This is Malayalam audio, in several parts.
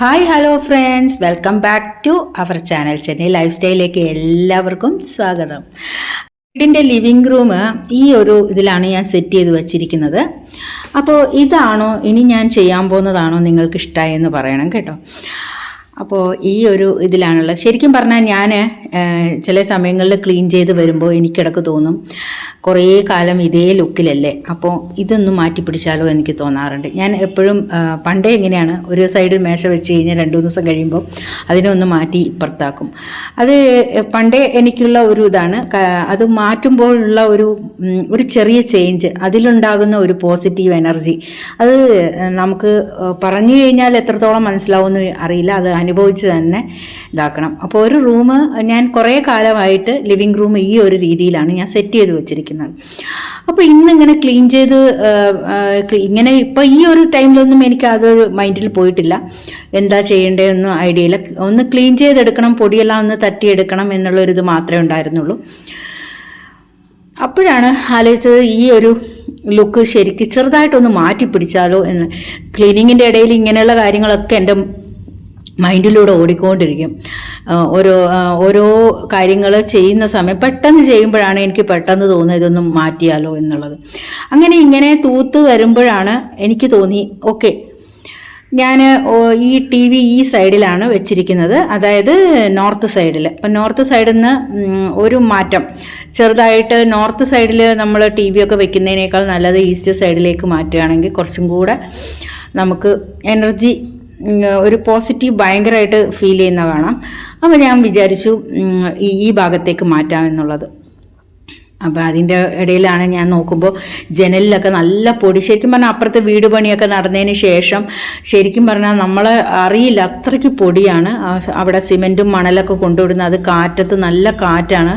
Hi hello friends welcome back to our channel Chennai life സ്റ്റൈലിലേക്ക് എല്ലാവർക്കും സ്വാഗതം. വീടിന്റെ ലിവിംഗ് റൂം ഈ ഒരു ഇതിലാണ് ഞാൻ സെറ്റ് ചെയ്ത് വച്ചിരിക്കുന്നത്. അപ്പോൾ ഇതാണോ ഇനി ഞാൻ ചെയ്യാൻ പോകുന്നതാണോ നിങ്ങൾക്ക് ഇഷ്ടമായെന്ന് പറയണം കേട്ടോ. അപ്പോൾ ഈ ഒരു ഇതിലാണുള്ളത്. ശരിക്കും പറഞ്ഞാൽ ഞാൻ ചില സമയങ്ങളിൽ ക്ലീൻ ചെയ്ത് വരുമ്പോൾ എനിക്കിടക്ക് തോന്നും കുറേ കാലം ഇതേ ലുക്കിലല്ലേ? അപ്പോൾ ഇതൊന്ന് മാറ്റി പിടിച്ചാലോ എനിക്ക് തോന്നാറുണ്ട്. ഞാൻ എപ്പോഴും പണ്ടേ എങ്ങനെയാണ് ഒരു സൈഡിൽ മേശ വെച്ച് കഴിഞ്ഞാൽ രണ്ട് മൂന്ന് ദിവസം കഴിയുമ്പോൾ അതിനൊന്ന് മാറ്റി ഇപ്പുറത്താക്കും. അത് പണ്ടേ എനിക്കുള്ള ഒരു ഇതാണ്. അത് മാറ്റുമ്പോഴുള്ള ഒരു ഒരു ചെറിയ ചേഞ്ച് അതിലുണ്ടാകുന്ന ഒരു പോസിറ്റീവ് എനർജി അത് നമുക്ക് പറഞ്ഞു കഴിഞ്ഞാൽ എത്രത്തോളം മനസ്സിലാവുമെന്ന് അറിയില്ല. അത് അനുഭവിച്ച് തന്നെ ഇതാക്കണം. അപ്പോൾ ഒരു റൂം ഞാൻ കുറേ കാലമായിട്ട് ലിവിങ് റൂം ഈ ഒരു രീതിയിലാണ് ഞാൻ സെറ്റ് ചെയ്ത് വെച്ചിരിക്കുന്നത്. അപ്പോൾ ഇന്നിങ്ങനെ ക്ലീൻ ചെയ്ത് ഇങ്ങനെ ഇപ്പോൾ ഈ ഒരു ടൈമിലൊന്നും എനിക്ക് അതൊരു മൈൻഡിൽ പോയിട്ടില്ല. എന്താ ചെയ്യേണ്ടതെന്നും ഐഡിയ ഇല്ല. ഒന്ന് ക്ലീൻ ചെയ്തെടുക്കണം പൊടിയെല്ലാം ഒന്ന് തട്ടിയെടുക്കണം എന്നുള്ളൊരിത് മാത്രമേ ഉണ്ടായിരുന്നുള്ളൂ. അപ്പോഴാണ് ആലോചിച്ചത് ഈ ഒരു ലുക്ക് ശരിക്ക് ചെറുതായിട്ടൊന്ന് മാറ്റി പിടിച്ചാലോ എന്ന്. ക്ലീനിങ്ങിന്റെ ഇടയിൽ ഇങ്ങനെയുള്ള കാര്യങ്ങളൊക്കെ എന്റെ മൈൻഡിലൂടെ ഓടിക്കൊണ്ടിരിക്കും. ഓരോ ഓരോ കാര്യങ്ങൾ ചെയ്യുന്ന സമയം പെട്ടെന്ന് ചെയ്യുമ്പോഴാണ് എനിക്ക് പെട്ടെന്ന് തോന്നുന്നത് ഇതൊന്നും മാറ്റിയാലോ എന്നുള്ളത്. അങ്ങനെ ഇങ്ങനെ തൂത്ത് വരുമ്പോഴാണ് എനിക്ക് തോന്നി ഓക്കെ ഞാൻ ഈ ടി വി ഈ സൈഡിലാണ് വെച്ചിരിക്കുന്നത്. അതായത് നോർത്ത് സൈഡിൽ അപ്പം നോർത്ത് സൈഡിൽ നിന്ന് ഒരു മാറ്റം. ചെറുതായിട്ട് നോർത്ത് സൈഡിൽ നമ്മൾ ടി വി ഒക്കെ വെക്കുന്നതിനേക്കാൾ നല്ലത് ഈസ്റ്റ് സൈഡിലേക്ക് മാറ്റുകയാണെങ്കിൽ കുറച്ചും കൂടെ നമുക്ക് എനർജി ഒരു പോസിറ്റീവ് ഭയങ്കരമായിട്ട് ഫീൽ ചെയ്യുന്ന കാണാം. അപ്പോൾ ഞാൻ വിചാരിച്ചു ഈ ഭാഗത്തേക്ക് മാറ്റാം എന്നുള്ളത്. അപ്പോൾ അതിന്റെ ഇടയിലാണ് ഞാൻ നോക്കുമ്പോൾ ജനലിലൊക്കെ നല്ല പൊടി. ശരിക്കും പറഞ്ഞാൽ അപ്പുറത്തെ വീട് പണിയൊക്കെ നടന്നതിന് ശേഷം ശരിക്കും പറഞ്ഞാൽ നമ്മളെ അറിയില്ല അത്രയ്ക്ക് പൊടിയാണ്. അവിടെ സിമെന്റും മണലൊക്കെ കൊണ്ടുവിടുന്നത് അത് കാറ്റത്ത് നല്ല കാറ്റാണ്.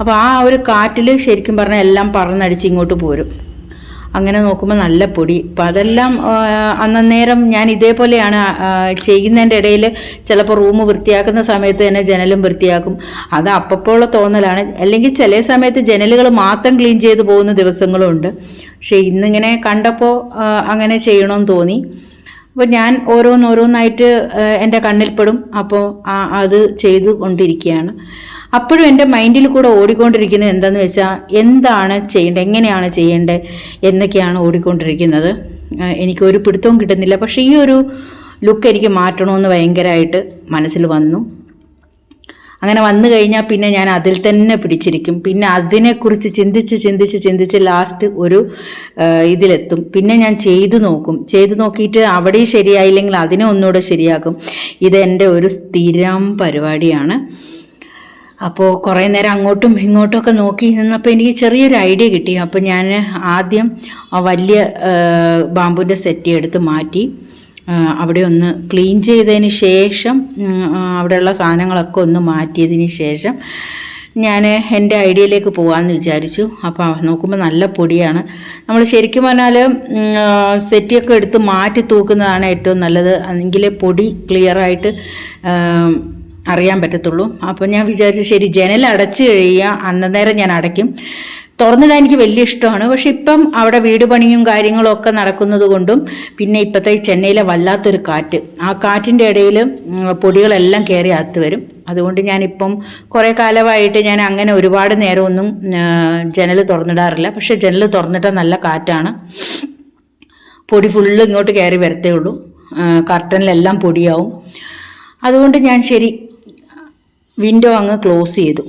അപ്പോൾ ആ ഒരു കാറ്റിൽ ശരിക്കും പറഞ്ഞാൽ എല്ലാം പറന്നടിച്ച് ഇങ്ങോട്ട് പോരും. അങ്ങനെ നോക്കുമ്പോൾ നല്ല പൊടി. അപ്പം അതെല്ലാം അന്നേരം ഞാൻ ഇതേപോലെയാണ് ചെയ്യുന്നതിന്റെ ഇടയിൽ ചിലപ്പോൾ റൂം വൃത്തിയാക്കുന്ന സമയത്ത് തന്നെ ജനലും വൃത്തിയാക്കും. അത് അപ്പപ്പോഴുള്ള തോന്നലാണ്. അല്ലെങ്കിൽ ചില സമയത്ത് ജനലുകൾ മാത്രം ക്ലീൻ ചെയ്ത് പോകുന്ന ദിവസങ്ങളും ഉണ്ട് പക്ഷേ ഇന്നിങ്ങനെ കണ്ടപ്പോൾ അങ്ങനെ ചെയ്യണമെന്ന് തോന്നി. അപ്പോൾ ഞാൻ ഓരോന്നോരോന്നായിട്ട് എന്റെ കണ്ണിൽപ്പെടും. അപ്പോൾ അത് ചെയ്തു കൊണ്ടിരിക്കുകയാണ്. അപ്പോഴും എന്റെ മൈൻഡിൽ കൂടെ ഓടിക്കൊണ്ടിരിക്കുന്നത് എന്താണെന്ന് വെച്ചാൽ എന്താണ് ചെയ്യേണ്ടത്? എങ്ങനെയാണ് ചെയ്യേണ്ടത് എന്നൊക്കെയാണ് ഓടിക്കൊണ്ടിരിക്കുന്നത്. എനിക്ക് എനിക്കൊരു പിടുത്തവും കിട്ടുന്നില്ല. പക്ഷേ ഈ ഒരു ലുക്ക് എനിക്ക് മാറ്റണമെന്ന് ഭയങ്കരമായിട്ട് മനസ്സിൽ വന്നു. അങ്ങനെ വന്നു കഴിഞ്ഞാൽ പിന്നെ ഞാൻ അതിൽ തന്നെ പിടിച്ചിരിക്കും. പിന്നെ അതിനെക്കുറിച്ച് ചിന്തിച്ച് ചിന്തിച്ച് ചിന്തിച്ച് ലാസ്റ്റ് ഒരു ഇതിലെത്തും. പിന്നെ ഞാൻ ചെയ്തു നോക്കും. ചെയ്തു നോക്കിയിട്ട് അവിടെയും ശരിയായില്ലെങ്കിൽ അതിനെ ഒന്നുകൂടെ ശരിയാക്കും. ഇതെന്റെ ഒരു സ്ഥിരം പരിപാടിയാണ്. അപ്പോൾ കുറേ നേരം അങ്ങോട്ടും ഇങ്ങോട്ടും ഒക്കെ നോക്കി നിന്നപ്പോൾ എനിക്ക് ചെറിയൊരു ഐഡിയ കിട്ടി. അപ്പോൾ ഞാൻ ആദ്യം വലിയ ബാമ്പുവിന്റെ സെറ്റ് എടുത്ത് മാറ്റി. അവിടെ ഒന്ന് ക്ലീൻ ചെയ്തതിന് ശേഷം അവിടെയുള്ള സാധനങ്ങളൊക്കെ ഒന്ന് മാറ്റിയതിന് ശേഷം ഞാൻ എന്റെ ഐഡിയയിലേക്ക് പോകാമെന്ന് വിചാരിച്ചു. അപ്പോൾ നോക്കുമ്പോൾ നല്ല പൊടിയാണ്. നമ്മൾ ശരിക്കും പറഞ്ഞാൽ സെറ്റിയൊക്കെ എടുത്ത് മാറ്റി തൂക്കുന്നതാണ് ഏറ്റവും നല്ലത്. അല്ലെങ്കിൽ പൊടി ക്ലിയറായിട്ട് അറിയാൻ പറ്റത്തുള്ളൂ. അപ്പോൾ ഞാൻ വിചാരിച്ചു ശരി ജനൽ അടച്ചു കഴിയുക അന്നേരം ഞാൻ അടയ്ക്കും. തുറന്നിടാൻ എനിക്ക് വലിയ ഇഷ്ടമാണ്. പക്ഷെ ഇപ്പം അവിടെ വീട് പണിയും കാര്യങ്ങളും ഒക്കെ നടക്കുന്നത് കൊണ്ടും പിന്നെ ഇപ്പോഴത്തെ ചെന്നൈയിലെ വല്ലാത്തൊരു കാറ്റ്. ആ കാറ്റിന്റെ ഇടയിൽ പൊടികളെല്ലാം കയറി അകത്ത് വരും. അതുകൊണ്ട് ഞാനിപ്പം കുറേ കാലമായിട്ട് ഞാൻ അങ്ങനെ ഒരുപാട് നേരമൊന്നും ജനൽ തുറന്നിടാറില്ല. പക്ഷെ ജനൽ തുറന്നിട്ടാൽ നല്ല കാറ്റാണ്. പൊടി ഫുള്ള് ഇങ്ങോട്ട് കയറി വരത്തേ ഉള്ളൂ. കർട്ടനിലെല്ലാം പൊടിയാവും. അതുകൊണ്ട് ഞാൻ ശരി വിൻഡോ അങ്ങ് ക്ലോസ് ചെയ്തു.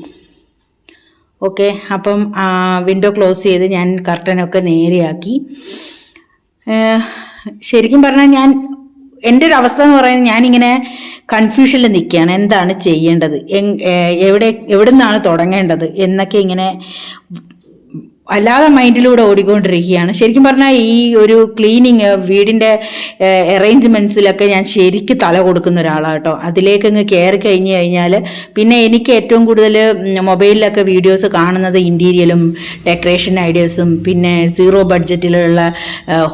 ഓക്കെ അപ്പം വിൻഡോ ക്ലോസ് ചെയ്ത് ഞാൻ കർട്ടനൊക്കെ നേരെയാക്കി. ശരിക്കും പറഞ്ഞാൽ ഞാൻ എന്റെ ഒരു അവസ്ഥ എന്ന് പറയുന്നത് ഞാനിങ്ങനെ കൺഫ്യൂഷനിൽ നിൽക്കുകയാണ് എന്താണ് ചെയ്യേണ്ടത്? എവിടെ എവിടെ നിന്നാണ് തുടങ്ങേണ്ടത്? എന്നൊക്കെ ഇങ്ങനെ അല്ലാതെ മൈൻഡിലൂടെ ഓടിക്കൊണ്ടിരിക്കുകയാണ്. ശരിക്കും പറഞ്ഞാൽ ഈ ഒരു ക്ലീനിങ് വീടിന്റെ അറേഞ്ച്മെന്റ്സിലൊക്കെ ഞാൻ ശരിക്ക് തല കൊടുക്കുന്ന ഒരാളാണ് കേട്ടോ അതിലേക്ക് അങ്ങ് കയറി കഴിഞ്ഞ് കഴിഞ്ഞാൽ പിന്നെ എനിക്ക് ഏറ്റവും കൂടുതൽ മൊബൈലിലൊക്കെ വീഡിയോസ് കാണുന്നത് ഇന്റീരിയലും ഡെക്കറേഷൻ ഐഡിയാസും പിന്നെ സീറോ ബഡ്ജറ്റിലുള്ള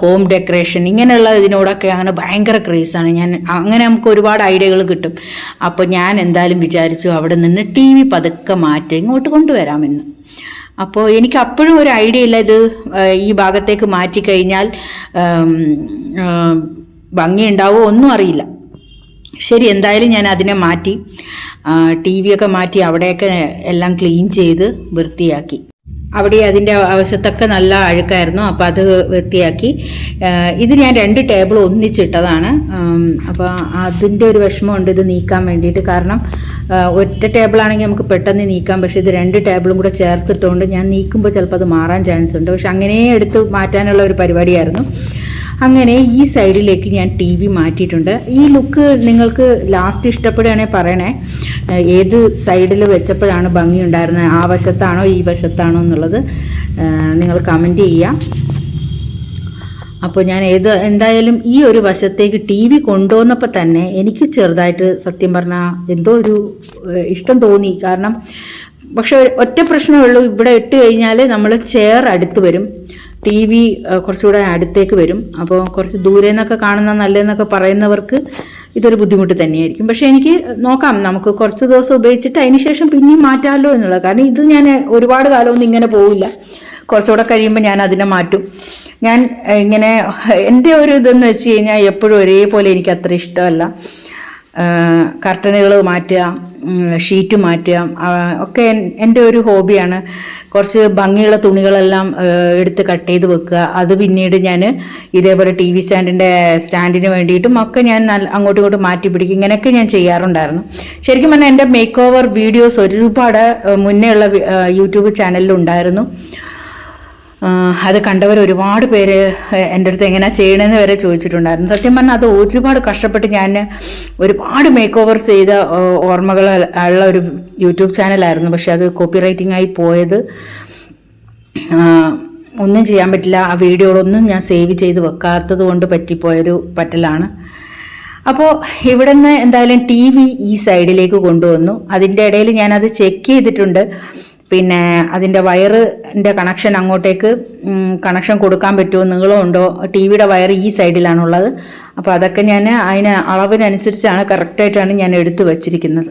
ഹോം ഡെക്കറേഷൻ ഇങ്ങനെയുള്ള ഇതിനോടൊക്കെ അങ്ങനെ ഭയങ്കര ക്രേസാണ്. ഞാൻ അങ്ങനെ നമുക്ക് ഒരുപാട് ഐഡിയകൾ കിട്ടും. അപ്പോൾ ഞാൻ എന്തായാലും വിചാരിച്ചു അവിടെ നിന്ന് ടി വി പതുക്കെ മാറ്റി ഇങ്ങോട്ട് കൊണ്ടുവരാമെന്ന്. അപ്പോൾ എനിക്ക് അപ്പോഴും ഒരു ഐഡിയ ഇല്ല ഇത് ഈ ഭാഗത്തേക്ക് മാറ്റിക്കഴിഞ്ഞാൽ ഭംഗിയുണ്ടാവോ ഒന്നും അറിയില്ല. ശരി എന്തായാലും ഞാൻ അതിനെ മാറ്റി ടി വി ഒക്കെ മാറ്റി അവിടെയൊക്കെ എല്ലാം ക്ലീൻ ചെയ്ത് വൃത്തിയാക്കി. അവിടെ അതിന്റെ വശത്തൊക്കെ നല്ല അഴുക്കായിരുന്നു അപ്പോൾ അത് വൃത്തിയാക്കി. ഇത് ഞാൻ രണ്ട് ടേബിൾ ഒന്നിച്ചിട്ടതാണ്. അപ്പോൾ അതിന്റെ ഒരു വിഷമമുണ്ട് ഇത് നീക്കാൻ വേണ്ടിയിട്ട്. കാരണം ഒറ്റ ടേബിളാണെങ്കിൽ നമുക്ക് പെട്ടെന്ന് നീക്കാം പക്ഷേ ഇത് രണ്ട് ടേബിളും കൂടെ ചേർത്തിട്ടുകൊണ്ട് ഞാൻ നീക്കുമ്പോൾ ചിലപ്പോൾ അത് മാറാൻ ചാൻസ് ഉണ്ട് പക്ഷെ അങ്ങനെ എടുത്ത് മാറ്റാനുള്ള ഒരു പരിപാടിയായിരുന്നു. അങ്ങനെ ഈ സൈഡിലേക്ക് ഞാൻ ടി വി മാറ്റിയിട്ടുണ്ട്. ഈ ലുക്ക് നിങ്ങൾക്ക് ലാസ്റ്റ് ഇഷ്ടപ്പെടുകയാണെങ്കിൽ പറയണേ. ഏത് സൈഡിൽ വെച്ചപ്പോഴാണ് ഭംഗി ഉണ്ടായിരുന്നത് ആ വശത്താണോ ഈ വശത്താണോ എന്നുള്ളത് നിങ്ങൾ കമന്റ് ചെയ്യാം അപ്പോൾ ഞാൻ ഏത് എന്തായാലും ഈ ഒരു വശത്തേക്ക് ടി വി കൊണ്ടുവന്നപ്പോൾ തന്നെ എനിക്ക് ചെറുതായിട്ട് സത്യം പറഞ്ഞാൽ എന്തോ ഒരു ഇഷ്ടം തോന്നി. കാരണം പക്ഷേ ഒറ്റ പ്രശ്നമേ ഉള്ളൂ. ഇവിടെ ഇട്ട് കഴിഞ്ഞാൽ നമ്മൾ ചെയർ അടുത്ത് വരും. ടി വി കുറച്ചുകൂടെ അടുത്തേക്ക് വരും. അപ്പോൾ കുറച്ച് ദൂരെ നിന്നൊക്കെ കാണുന്ന നല്ലതെന്നൊക്കെ പറയുന്നവർക്ക് ഇതൊരു ബുദ്ധിമുട്ട് തന്നെയായിരിക്കും. പക്ഷേ എനിക്ക് നോക്കാം നമുക്ക് കുറച്ച് ദിവസം ഉപയോഗിച്ചിട്ട് അതിന് ശേഷം പിന്നെയും മാറ്റാമല്ലോ എന്നുള്ളത് കാരണം ഇത് ഞാൻ ഒരുപാട് കാലമൊന്നും ഇങ്ങനെ പോവില്ല. കുറച്ചുകൂടെ കഴിയുമ്പോൾ ഞാൻ അതിനെ മാറ്റും. ഞാൻ ഇങ്ങനെ എന്റെ ഒരു ഇതെന്ന് വെച്ച് കഴിഞ്ഞാൽ എപ്പോഴും ഒരേപോലെ എനിക്ക് അത്ര ഇഷ്ടമല്ല. കർട്ടനുകൾ മാറ്റുക ഷീറ്റ് മാറ്റുക ഒക്കെ എന്റെ ഒരു ഹോബിയാണ്. കുറച്ച് ഭംഗിയുള്ള തുണികളെല്ലാം എടുത്ത് കട്ട് ചെയ്ത് വെക്കുക. അത് പിന്നീട് ഞാൻ ഇതേപോലെ ടി വി സ്റ്റാൻഡിന്റെ സ്റ്റാൻഡിന് വേണ്ടിയിട്ടും ഒക്കെ ഞാൻ അങ്ങോട്ടും ഇങ്ങോട്ടും മാറ്റി പിടിക്കും. ഇങ്ങനെയൊക്കെ ഞാൻ ചെയ്യാറുണ്ടായിരുന്നു. ശരിക്കും പറഞ്ഞാൽ എന്റെ മേക്ക് ഓവർ വീഡിയോസ് ഒരുപാട് മുന്നേ ഉള്ള യൂട്യൂബ് ചാനലിലുണ്ടായിരുന്നു അത് കണ്ടവർ ഒരുപാട് പേര് എന്റെ അടുത്ത് എങ്ങനെ ചെയ്യണമെന്ന് വരെ ചോദിച്ചിട്ടുണ്ടായിരുന്നു. സത്യം പറഞ്ഞാൽ അത് ഒരുപാട് കഷ്ടപ്പെട്ട് ഞാൻ ഒരുപാട് മേക്ക് ഓവർ ചെയ്ത ഓർമ്മകൾ ഉള്ള ഒരു യൂട്യൂബ് ചാനലായിരുന്നു. പക്ഷെ അത് കോപ്പി റൈറ്റിംഗ് ആയി പോയത്. ഒന്നും ചെയ്യാൻ പറ്റില്ല. ആ വീഡിയോകളൊന്നും ഞാൻ സേവ് ചെയ്ത് വെക്കാത്തത് കൊണ്ട് പറ്റിപ്പോയൊരു പറ്റലാണ്. അപ്പോൾ ഇവിടെ നിന്ന് എന്തായാലും ടി വി ഈ സൈഡിലേക്ക് കൊണ്ടുവന്നു. അതിന്റെ ഇടയിൽ ഞാനത് ചെക്ക് ചെയ്തിട്ടുണ്ട്. പിന്നെ അതിന്റെ വയറിന്റെ കണക്ഷൻ അങ്ങോട്ടേക്ക് കണക്ഷൻ കൊടുക്കാൻ പറ്റുമോ നീളമുണ്ടോ ടി വിയുടെ വയർ ഈ സൈഡിലാണുള്ളത്. അപ്പോൾ അതൊക്കെ ഞാൻ അതിന് അളവിനനുസരിച്ചാണ് കറക്റ്റായിട്ടാണ് ഞാൻ എടുത്തു വച്ചിരിക്കുന്നത്.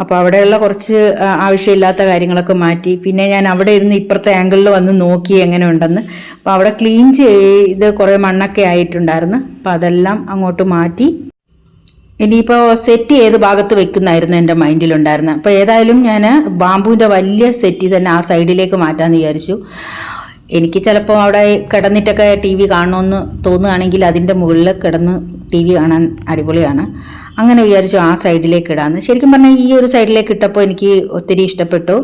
അപ്പോൾ അവിടെയുള്ള കുറച്ച് ആവശ്യമില്ലാത്ത കാര്യങ്ങളൊക്കെ മാറ്റി. പിന്നെ ഞാൻ അവിടെ ഇരുന്ന് ഇപ്പുറത്തെ ആംഗിളിൽ വന്ന് നോക്കി എങ്ങനെ ഉണ്ടെന്ന്. അപ്പോൾ അവിടെ ക്ലീൻ ചെയ്ത് കുറേ മണ്ണൊക്കെ ആയിട്ടുണ്ടായിരുന്നു. അപ്പോൾ അതെല്ലാം അങ്ങോട്ട് മാറ്റി ഇനിയിപ്പോൾ സെറ്റ് ഏത് ഭാഗത്ത് വെക്കുന്നായിരുന്നു എന്റെ മൈൻഡിലുണ്ടായിരുന്നത് അപ്പോൾ ഏതായാലും ഞാൻ ബാമ്പുവിന്റെ വലിയ സെറ്റ് തന്നെ ആ സൈഡിലേക്ക് മാറ്റാമെന്ന് വിചാരിച്ചു. എനിക്ക് ചിലപ്പോൾ അവിടെ കിടന്നിട്ടൊക്കെ ടി വി കാണണമെന്ന് തോന്നുകയാണെങ്കിൽ അതിന്റെ മുകളിൽ കിടന്ന് ടി വി കാണാൻ അടിപൊളിയാണ്. അങ്ങനെ വിചാരിച്ചു ആ സൈഡിലേക്ക് ഇടാമെന്ന് ശരിക്കും പറഞ്ഞാൽ ഈ ഒരു സൈഡിലേക്ക് ഇട്ടപ്പോൾ എനിക്ക് ഒത്തിരി ഇഷ്ടപ്പെട്ടു.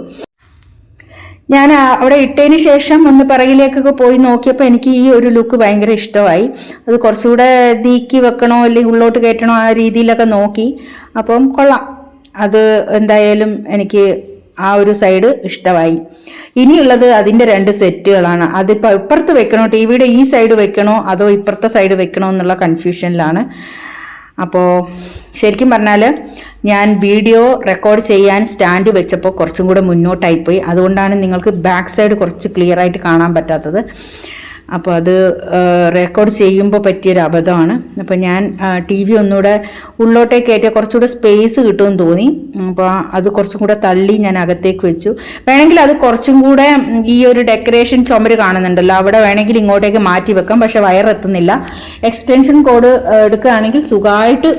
ഞാൻ അവിടെ ഇട്ടതിന് ശേഷം ഒന്ന് പിറകിലേക്കൊക്കെ പോയി നോക്കിയപ്പോൾ എനിക്ക് ഈ ഒരു ലുക്ക് ഭയങ്കര ഇഷ്ടമായി. അത് കുറച്ചുകൂടെ നീക്കി വെക്കണോ അല്ലെങ്കിൽ ഉള്ളോട്ട് കയറ്റണോ ആ രീതിയിലൊക്കെ നോക്കി. അപ്പം കൊള്ളാം. അത് എന്തായാലും എനിക്ക് ആ ഒരു സൈഡ് ഇഷ്ടമായി. ഇനിയുള്ളത് അതിന്റെ രണ്ട് സെറ്റുകളാണ്. അതിപ്പോൾ ഇപ്പുറത്ത് വെക്കണോ ടി വിയുടെ ഈ സൈഡ് വെക്കണോ അതോ ഇപ്പുറത്തെ സൈഡ് വെക്കണോ എന്നുള്ള കൺഫ്യൂഷനിലാണ് അപ്പോൾ ശരിക്കും പറഞ്ഞാൽ ഞാൻ വീഡിയോ റെക്കോർഡ് ചെയ്യാൻ സ്റ്റാൻഡ് വെച്ചപ്പോൾ കുറച്ചും കൂടെ മുന്നോട്ടായിപ്പോയി. അതുകൊണ്ടാണ് നിങ്ങൾക്ക് ബാക്ക് സൈഡ് കുറച്ച് ക്ലിയർ ആയിട്ട് കാണാൻ പറ്റാത്തത്. അപ്പോൾ അത് റെക്കോർഡ് ചെയ്യുമ്പോൾ പറ്റിയൊരു അബദ്ധമാണ്. അപ്പോൾ ഞാൻ ടി വി ഒന്നുകൂടെ ഉള്ളോട്ടേക്ക് കയറ്റിയാൽ കുറച്ചുകൂടെ സ്പേസ് കിട്ടുമെന്ന് തോന്നി. അപ്പോൾ അത് കുറച്ചും കൂടെ തള്ളി ഞാൻ അകത്തേക്ക് വെച്ചു. വേണമെങ്കിൽ അത് കുറച്ചും കൂടെ ഈ ഒരു ഡെക്കറേഷൻ ചുമര് കാണുന്നുണ്ടല്ലോ. അവിടെ വേണമെങ്കിൽ ഇങ്ങോട്ടേക്ക് മാറ്റി വെക്കാം. പക്ഷെ വയറെത്തുന്നില്ല എക്സ്റ്റൻഷൻ കോഡ് എടുക്കുകയാണെങ്കിൽ സുഖമായിട്ട്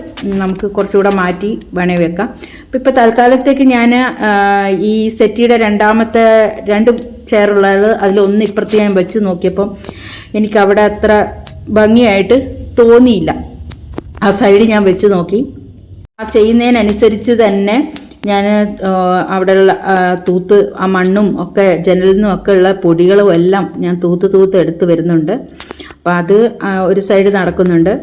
നമുക്ക് കുറച്ചുകൂടെ മാറ്റി വേണേ വെക്കാം. അപ്പോൾ ഇപ്പോൾ തൽക്കാലത്തേക്ക് ഞാൻ ഈ സെറ്റിയുടെ രണ്ടാമത്തെ രണ്ട് ചെയറുള്ളത് അതിലൊന്ന് ഇപ്പുറത്ത് ഞാൻ വെച്ച് നോക്കിയപ്പം എനിക്ക് അവിടെ അത്ര ഭംഗിയായിട്ട് തോന്നിയില്ല. ആ സൈഡ് ഞാൻ വെച്ച് നോക്കി. ആ ചെയ്യുന്നതിനനുസരിച്ച് തന്നെ ഞാൻ അവിടെയുള്ള തൂത്ത് ആ മണ്ണും ഒക്കെ ജനലിൽ നിന്നും ഒക്കെ ഉള്ള പൊടികളും എല്ലാം ഞാൻ തൂത്ത് തൂത്ത് എടുത്ത് വരുന്നുണ്ട്. അപ്പോൾ അത് ഒരു സൈഡ് നടക്കുന്നുണ്ട്.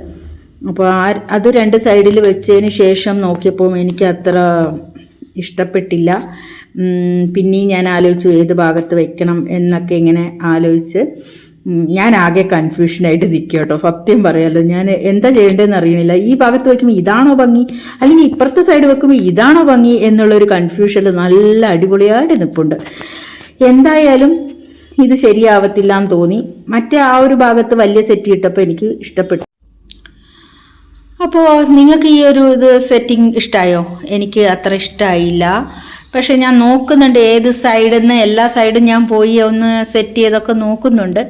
അപ്പോൾ ആ അത് രണ്ട് സൈഡിൽ വെച്ചതിന് ശേഷം നോക്കിയപ്പോൾ എനിക്ക് അത്ര ഇഷ്ടപ്പെട്ടില്ല. പിന്നെയും ഞാൻ ആലോചിച്ചു ഏത് ഭാഗത്ത് വെക്കണം എന്നൊക്കെ ഇങ്ങനെ ആലോചിച്ച് ഞാൻ ആകെ കൺഫ്യൂഷനായിട്ട് നിൽക്കുക കേട്ടോ. സത്യം പറയാലോ ഞാൻ എന്താ ചെയ്യേണ്ടതെന്ന് അറിയണില്ല. ഈ ഭാഗത്ത് വയ്ക്കുമ്പോൾ ഇതാണോ ഭംഗി? അല്ലെങ്കിൽ ഇപ്പുറത്തെ സൈഡ് വെക്കുമ്പോൾ ഇതാണോ ഭംഗി എന്നുള്ളൊരു കൺഫ്യൂഷനിൽ നല്ല അടിപൊളിയായിട്ട് നിൽപ്പുണ്ട്. എന്തായാലും ഇത് ശരിയാവത്തില്ല എന്ന് തോന്നി. മറ്റേ ആ ഒരു ഭാഗത്ത് വലിയ സെറ്റ് ഇട്ടപ്പോൾ എനിക്ക് ഇഷ്ടപ്പെട്ടു. അപ്പോൾ നിങ്ങൾക്ക് ഈ ഒരു ഇത് സെറ്റിംഗ് ഇഷ്ടമായോ എനിക്ക് അത്ര ഇഷ്ടമായില്ല പക്ഷെ ഞാൻ നോക്കുന്നുണ്ട് ഏത് സൈഡിൽ നിന്ന് എല്ലാ സൈഡും ഞാൻ പോയി ഒന്ന് സെറ്റ് ചെയ്തൊക്കെ നോക്കുന്നുണ്ട്.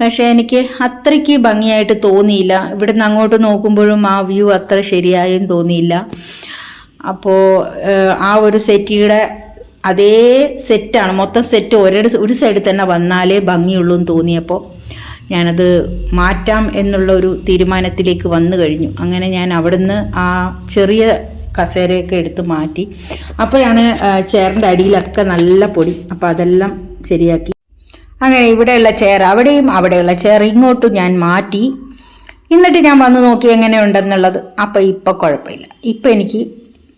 പക്ഷെ എനിക്ക് അത്രയ്ക്ക് ഭംഗിയായിട്ട് തോന്നിയില്ല. ഇവിടുന്ന് അങ്ങോട്ട് നോക്കുമ്പോഴും ആ വ്യൂ അത്ര ശരിയായും തോന്നിയില്ല. അപ്പോൾ ആ ഒരു സെറ്റിയുടെ അതേ സെറ്റാണ് മൊത്തം സെറ്റ് ഒരേ ഒരു സൈഡിൽ തന്നെ വന്നാലേ ഭംഗിയുള്ളൂ എന്ന് തോന്നിയപ്പോൾ ഞാനത് മാറ്റാം എന്നുള്ള ഒരു തീരുമാനത്തിലേക്ക് വന്നു കഴിഞ്ഞു. അങ്ങനെ ഞാൻ അവിടുന്ന് ആ ചെറിയ കസേരയൊക്കെ എടുത്ത് മാറ്റി. അപ്പോഴാണ് ചെയറിന്റെ അടിയിലൊക്കെ നല്ല പൊടി. അപ്പോൾ അതെല്ലാം ശരിയാക്കി. അങ്ങനെ ഇവിടെയുള്ള ചെയർ അവിടെയും അവിടെയുള്ള ചെയർ ഇങ്ങോട്ടും ഞാൻ മാറ്റി. എന്നിട്ട് ഞാൻ വന്ന് നോക്കി എങ്ങനെയുണ്ടെന്നുള്ളത്. അപ്പോൾ ഇപ്പോൾ കുഴപ്പമില്ല. ഇപ്പം എനിക്ക്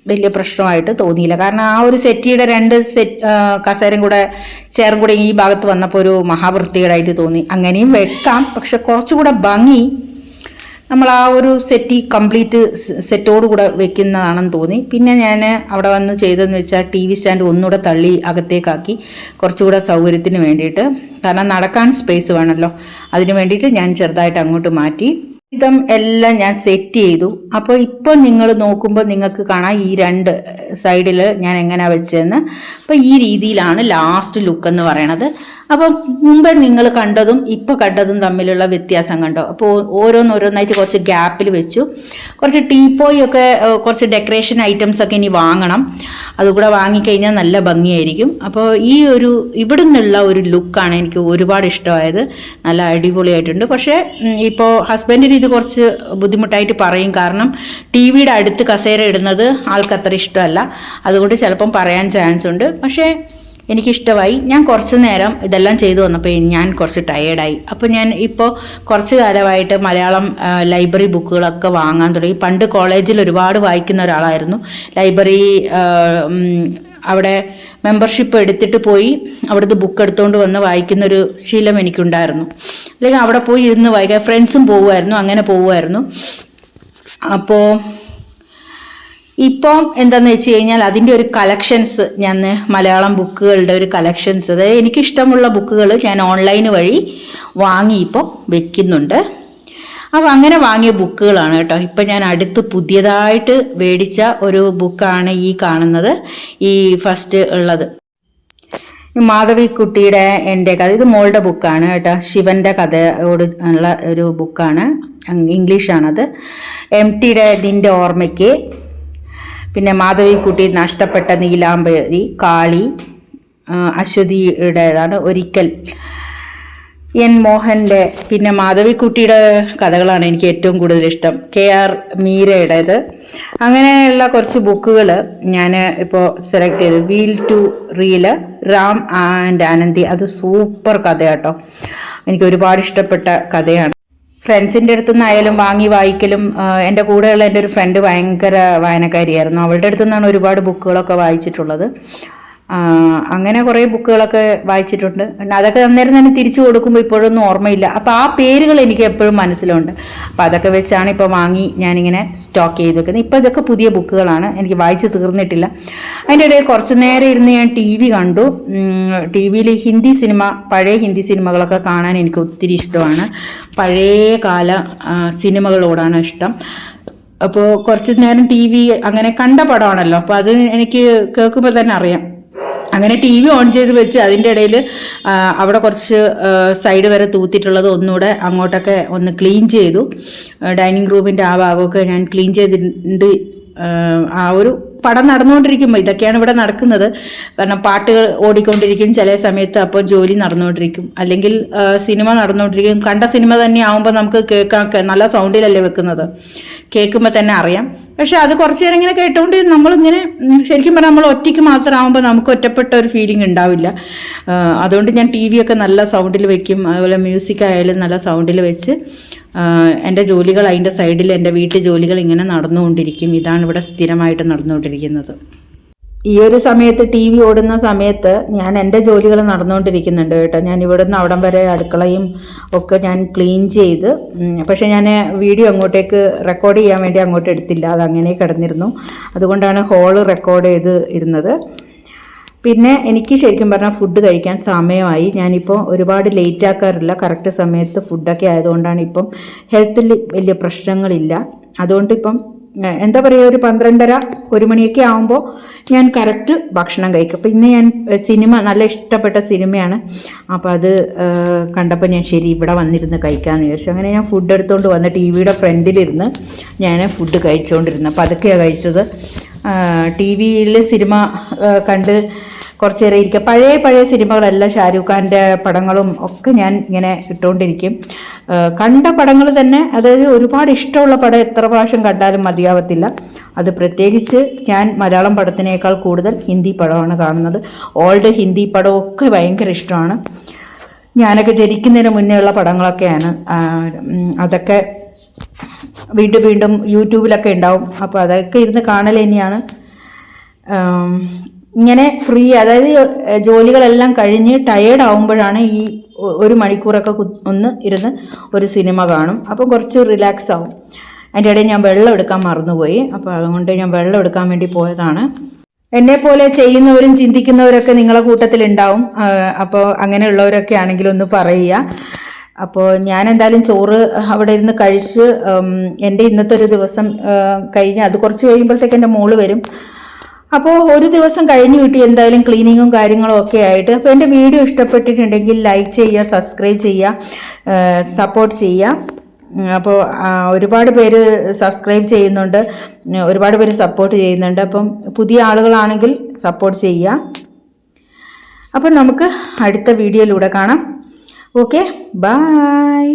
വലിയ പ്രശ്നമായിട്ട് തോന്നിയില്ല. കാരണം ആ ഒരു സെറ്റിയുടെ രണ്ട് സെറ്റ് കസേരയും കൂടെ ചേർന്ന് കൂടെ ഈ ഭാഗത്ത് വന്നപ്പോൾ ഒരു മഹാവൃത്തികേടായിട്ട് തോന്നി. അങ്ങനെയും വെക്കാം. പക്ഷെ കുറച്ചുകൂടെ ഭംഗി നമ്മൾ ആ ഒരു സെറ്റി കംപ്ലീറ്റ് സെറ്റോട് കൂടെ വെക്കുന്നതാണെന്ന് തോന്നി. പിന്നെ ഞാൻ അവിടെ വന്ന് ചെയ്തതെന്ന് വെച്ചാൽ ടി വി സ്റ്റാൻഡ് ഒന്നുകൂടെ തള്ളി അകത്തേക്കാക്കി കുറച്ചുകൂടെ സൗകര്യത്തിന് വേണ്ടിയിട്ട്. കാരണം നടക്കാൻ സ്പേസ് വേണമല്ലോ. അതിന് വേണ്ടിയിട്ട് ഞാൻ ചെറുതായിട്ട് അങ്ങോട്ട് മാറ്റി. ഇതം എല്ലാം ഞാൻ സെറ്റ് ചെയ്തു. അപ്പോൾ ഇപ്പോൾ നിങ്ങൾ നോക്കുമ്പോൾ നിങ്ങൾക്ക് കാണാം ഈ രണ്ട് സൈഡിൽ ഞാൻ എങ്ങനെയാണ് വെച്ചതെന്ന്. അപ്പോൾ ഈ രീതിയിലാണ് ലാസ്റ്റ് ലുക്ക് എന്ന് പറയണത്. അപ്പോൾ മുമ്പ് നിങ്ങൾ കണ്ടതും ഇപ്പോൾ കണ്ടതും തമ്മിലുള്ള വ്യത്യാസം കണ്ടോ? അപ്പോൾ ഓരോന്നോരോന്നായിട്ട് കുറച്ച് ഗ്യാപ്പിൽ വെച്ചു. കുറച്ച് ടീപ്പോയി ഒക്കെ കുറച്ച് ഡെക്കറേഷൻ ഐറ്റംസ് ഒക്കെ ഇനി വാങ്ങണം. അതുകൂടെ വാങ്ങിക്കഴിഞ്ഞാൽ നല്ല ഭംഗിയായിരിക്കും. അപ്പോൾ ഈ ഒരു ഇവിടെ നിന്നുള്ള ഒരു ലുക്കാണ് എനിക്ക് ഒരുപാട് ഇഷ്ടമായത്. നല്ല അടിപൊളിയായിട്ടുണ്ട്. പക്ഷേ ഇപ്പോൾ ഹസ്ബൻഡിന് ഇത് കുറച്ച് ബുദ്ധിമുട്ടായിട്ട് പറയും. കാരണം ടി വിയുടെ അടുത്ത് കസേര ഇടുന്നത് ആൾക്കത്ര ഇഷ്ടമല്ല. അതുകൊണ്ട് ചിലപ്പം പറയാൻ ചാൻസ് ഉണ്ട് പക്ഷേ എനിക്കിഷ്ടമായി. ഞാൻ കുറച്ച് നേരം ഇതെല്ലാം ചെയ്തു വന്നപ്പോൾ ഞാൻ കുറച്ച് ടയേർഡായി അപ്പോൾ ഞാൻ ഇപ്പോൾ കുറച്ച് കാലമായിട്ട് മലയാളം ലൈബ്രറി ബുക്കുകളൊക്കെ വാങ്ങാൻ തുടങ്ങി. പണ്ട് കോളേജിൽ ഒരുപാട് വായിക്കുന്ന ഒരാളായിരുന്നു. ലൈബ്രറി അവിടെ മെമ്പർഷിപ്പ് എടുത്തിട്ട് പോയി അവിടുത്തെ ബുക്ക് എടുത്തുകൊണ്ട് വന്ന് വായിക്കുന്ന ഒരു ശീലം എനിക്കുണ്ടായിരുന്നു. അല്ലെങ്കിൽ അവിടെ പോയി ഇരുന്ന് വായിക്കാൻ ഫ്രണ്ട്സും പോകുമായിരുന്നു അങ്ങനെ പോകുമായിരുന്നു അപ്പോൾ ഇപ്പം എന്താന്ന് വെച്ച് കഴിഞ്ഞാൽ അതിന്റെ ഒരു കളക്ഷൻസ് ഞാൻ മലയാളം ബുക്കുകളുടെ ഒരു കളക്ഷൻസ് അതായത് എനിക്കിഷ്ടമുള്ള ബുക്കുകൾ ഞാൻ ഓൺലൈൻ വഴി വാങ്ങി ഇപ്പോൾ വെക്കുന്നുണ്ട്. അപ്പോൾ അങ്ങനെ വാങ്ങിയ ബുക്കുകളാണ് കേട്ടോ. ഇപ്പം ഞാൻ അടുത്ത് പുതിയതായിട്ട് മേടിച്ച ഒരു ബുക്കാണ് ഈ കാണുന്നത്. ഈ ഫസ്റ്റ് ഉള്ളത്. മാധവിക്കുട്ടിയുടെ എന്റെ കഥ. ഇത് മോളുടെ ബുക്കാണ് കേട്ടോ. ശിവന്റെ കഥയോട് ഉള്ള ഒരു ബുക്കാണ്. ഇംഗ്ലീഷാണത്. എം ടിയുടെ നിന്റെ ഓർമ്മയ്ക്ക് പിന്നെ മാധവിക്കുട്ടി നഷ്ടപ്പെട്ട നീലാംബരി കാളി അശ്വതിയുടേതാണ് ഒരിക്കൽ. എൻ മോഹന്റെ പിന്നെ മാധവിക്കുട്ടിയുടെ കഥകളാണ് എനിക്ക് ഏറ്റവും കൂടുതൽ ഇഷ്ടം. കെ ആർ മീരയുടേത്. അങ്ങനെയുള്ള കുറച്ച് ബുക്കുകൾ ഞാൻ ഇപ്പോൾ സെലക്ട് ചെയ്തു. Wheel to reel Ram and Anandi അത് സൂപ്പർ കഥയാട്ടോ. എനിക്ക് ഒരുപാട് ഇഷ്ടപ്പെട്ട കഥയാണ്. ഫ്രണ്ട്സിന്റെ അടുത്തു നിന്നായാലും വാങ്ങി വായിക്കലും എന്റെ കൂടെയുള്ള എന്റെ ഒരു ഫ്രണ്ട് ഭയങ്കര വായനക്കാരിയായിരുന്നു. അവളുടെ അടുത്തു നിന്നാണ് ഒരുപാട് ബുക്കുകളൊക്കെ വായിച്ചിട്ടുള്ളത്. അങ്ങനെ കുറേ ബുക്കുകളൊക്കെ വായിച്ചിട്ടുണ്ട്. അതൊക്കെ അന്നേരം തന്നെ തിരിച്ചു കൊടുക്കുമ്പോൾ ഇപ്പോഴൊന്നും ഓർമ്മയില്ല. അപ്പോൾ ആ പേരുകൾ എനിക്ക് എപ്പോഴും മനസ്സിലുണ്ട്. അപ്പോൾ അതൊക്കെ വെച്ചാണ് ഇപ്പോൾ വാങ്ങി ഞാനിങ്ങനെ സ്റ്റോക്ക് ചെയ്ത് വെക്കുന്നത്. ഇപ്പോൾ ഇതൊക്കെ പുതിയ ബുക്കുകളാണ്. എനിക്ക് വായിച്ച് തീർന്നിട്ടില്ല. അതിന്റെ ഇടയിൽ കുറച്ച് നേരം ഇരുന്ന് ഞാൻ ടി വി കണ്ടു. ടി വിയിൽ ഹിന്ദി സിനിമ പഴയ ഹിന്ദി സിനിമകളൊക്കെ കാണാൻ എനിക്ക് ഒത്തിരി ഇഷ്ടമാണ്. പഴയ കാല സിനിമകളോടാണ് ഇഷ്ടം. അപ്പോൾ കുറച്ച് നേരം ടി വി അങ്ങനെ കണ്ട പടമാണല്ലോ. അപ്പോൾ അത് എനിക്ക് കേൾക്കുമ്പോൾ തന്നെ അറിയാം. അങ്ങനെ ടി വി ഓൺ ചെയ്ത് വെച്ച് അതിന്റെ ഇടയിൽ അവിടെ കുറച്ച് സൈഡ് വരെ തൂത്തിട്ടുള്ളത് ഒന്നുകൂടെ അങ്ങോട്ടൊക്കെ ഒന്ന് ക്ലീൻ ചെയ്തു. ഡൈനിങ് റൂമിന്റെ ആ ഭാഗമൊക്കെ ഞാൻ ക്ലീൻ ചെയ്തിട്ടുണ്ട്. ആ, ഒരു പടം നടന്നുകൊണ്ടിരിക്കുമ്പോൾ ഇതൊക്കെയാണ് ഇവിടെ നടക്കുന്നത്. കാരണം പാട്ടുകൾ ഓടിക്കൊണ്ടിരിക്കും ചില സമയത്ത് അപ്പോൾ ജോലി നടന്നുകൊണ്ടിരിക്കും. അല്ലെങ്കിൽ സിനിമ നടന്നുകൊണ്ടിരിക്കും. കണ്ട സിനിമ തന്നെ ആവുമ്പോൾ നമുക്ക് കേൾക്കാൻ നല്ല സൗണ്ടിലല്ലേ വെക്കുന്നത്. കേൾക്കുമ്പോൾ തന്നെ അറിയാം. പക്ഷെ അത് കുറച്ച് നേരം ഇങ്ങനെ കേട്ടുകൊണ്ട് നമ്മളിങ്ങനെ ശരിക്കും പറഞ്ഞാൽ നമ്മൾ ഒറ്റയ്ക്ക് മാത്രമാകുമ്പോൾ നമുക്ക് ഒറ്റപ്പെട്ട ഒരു ഫീലിംഗ് ഉണ്ടാവില്ല. അതുകൊണ്ട് ഞാൻ ടി ഒക്കെ നല്ല സൗണ്ടിൽ വെക്കും. അതുപോലെ മ്യൂസിക് ആയാലും നല്ല സൗണ്ടിൽ വെച്ച് എന്റെ ജോലികൾ അതിന്റെ സൈഡിൽ എന്റെ വീട്ടിൽ ജോലികൾ ഇങ്ങനെ നടന്നുകൊണ്ടിരിക്കും. ഇതാണ് ഇവിടെ സ്ഥിരമായിട്ട് നടന്നുകൊണ്ടിരിക്കുന്നത്. ഈ ഒരു സമയത്ത് ടി വി ഓടുന്ന സമയത്ത് ഞാൻ എന്റെ ജോലികൾ നടന്നുകൊണ്ടിരിക്കുന്നുണ്ട് കേട്ടോ. ഞാൻ ഇവിടുന്ന് അവിടം വരെ അടുക്കളയും ഒക്കെ ഞാൻ ക്ലീൻ ചെയ്ത് പക്ഷേ ഞാൻ വീഡിയോ അങ്ങോട്ടേക്ക് റെക്കോർഡ് ചെയ്യാൻ വേണ്ടി അങ്ങോട്ട് എടുത്തില്ല. അത് അങ്ങനെ കിടന്നിരുന്നു. അതുകൊണ്ടാണ് ഹോൾ റെക്കോർഡ് ചെയ്ത് ഇരുന്നത്. പിന്നെ എനിക്ക് ശരിക്കും പറഞ്ഞാൽ ഫുഡ് കഴിക്കാൻ സമയമായി. ഞാനിപ്പോൾ ഒരുപാട് ലേറ്റ് ആക്കാറില്ല. കറക്റ്റ് സമയത്ത് ഫുഡൊക്കെ ആയതുകൊണ്ടാണ് ഇപ്പം ഹെൽത്തിൽ വലിയ പ്രശ്നങ്ങളില്ല. അതുകൊണ്ട് ഇപ്പം എന്താ പറയുക ഒരു പന്ത്രണ്ടര ഒരു മണിയൊക്കെ ആകുമ്പോൾ ഞാൻ കറക്റ്റ് ഭക്ഷണം കഴിക്കും. അപ്പോൾ ഇന്ന് ഞാൻ സിനിമ നല്ല ഇഷ്ടപ്പെട്ട സിനിമയാണ്. അപ്പോൾ അത് കണ്ടപ്പോൾ ഞാൻ ശരി ഇവിടെ വന്നിരുന്ന് കഴിക്കാമെന്ന് വിചാരിച്ചു. അങ്ങനെ ഞാൻ ഫുഡ് എടുത്തുകൊണ്ട് വന്ന് ടി വിയുടെ ഫ്രണ്ടിലിരുന്ന് ഞാൻ ഫുഡ് കഴിച്ചുകൊണ്ടിരുന്നു അപ്പോൾ അതൊക്കെയാണ് കഴിച്ചത്. ടി വിയിൽ സിനിമ കണ്ട് കുറച്ച് നേരം ഇരിക്കുക. പഴയ പഴയ സിനിമകളെല്ലാം ഷാരൂഖ് ഖാന്റെ പടങ്ങളും ഒക്കെ ഞാൻ ഇങ്ങനെ ഇട്ടുകൊണ്ടിരിക്കും. കണ്ട പടങ്ങൾ തന്നെ അതായത് ഒരുപാട് ഇഷ്ടമുള്ള പടം എത്ര പ്രാവശ്യം കണ്ടാലും മതിയാവത്തില്ല. അത് പ്രത്യേകിച്ച് ഞാൻ മലയാളം പടത്തിനേക്കാൾ കൂടുതൽ ഹിന്ദി പടമാണ് കാണുന്നത്. ഓൾഡ് ഹിന്ദി പടമൊക്കെ ഭയങ്കര ഇഷ്ടമാണ്. ഞാനൊക്കെ ജനിക്കുന്നതിന് മുന്നേ ഉള്ള പടങ്ങളൊക്കെയാണ്. അതൊക്കെ വീണ്ടും വീണ്ടും യൂട്യൂബിലൊക്കെ ഉണ്ടാവും. അപ്പോൾ അതൊക്കെ ഇരുന്ന് കാണൽ തന്നെയാണ്. ഇങ്ങനെ ഫ്രീ അതായത് ജോലികളെല്ലാം കഴിഞ്ഞ് ടയേർഡ് ആവുമ്പോഴാണ് ഈ ഒരു മണിക്കൂറൊക്കെ ഒന്ന് ഇരുന്ന് ഒരു സിനിമ കാണും. അപ്പം കുറച്ച് റിലാക്സ് ആവും. അതിന്റെ ഇടയിൽ ഞാൻ വെള്ളം എടുക്കാൻ മറന്നുപോയി. അപ്പോൾ അതുകൊണ്ട് ഞാൻ വെള്ളം എടുക്കാൻ വേണ്ടി പോയതാണ്. എന്നെ പോലെ ചെയ്യുന്നവരും ചിന്തിക്കുന്നവരൊക്കെ നിങ്ങളെ കൂട്ടത്തിലുണ്ടാവും അപ്പോൾ അങ്ങനെയുള്ളവരൊക്കെ ആണെങ്കിൽ ഒന്ന് പറയുക. അപ്പോൾ ഞാൻ എന്തായാലും ചോറ് അവിടെ ഇരുന്ന് കഴിച്ച് എന്റെ ഇന്നത്തെ ഒരു ദിവസം കഴിഞ്ഞ് അത് കുറച്ച് കഴിയുമ്പോഴത്തേക്ക് എന്റെ മോൾ വരും. അപ്പോൾ ഒരു ദിവസം കഴിഞ്ഞ് കിട്ടി എന്തായാലും ക്ലീനിങ്ങും കാര്യങ്ങളും ഒക്കെ ആയിട്ട്. അപ്പോൾ എന്റെ വീഡിയോ ഇഷ്ടപ്പെട്ടിട്ടുണ്ടെങ്കിൽ ലൈക്ക് ചെയ്യുക സബ്സ്ക്രൈബ് ചെയ്യുക സപ്പോർട്ട് ചെയ്യുക. അപ്പോൾ ഒരുപാട് പേര് സബ്സ്ക്രൈബ് ചെയ്യുന്നുണ്ട്. ഒരുപാട് പേര് സപ്പോർട്ട് ചെയ്യുന്നുണ്ട്. അപ്പം പുതിയ ആളുകളാണെങ്കിൽ സപ്പോർട്ട് ചെയ്യുക. അപ്പം നമുക്ക് അടുത്ത വീഡിയോയിലൂടെ കാണാം. Okay bye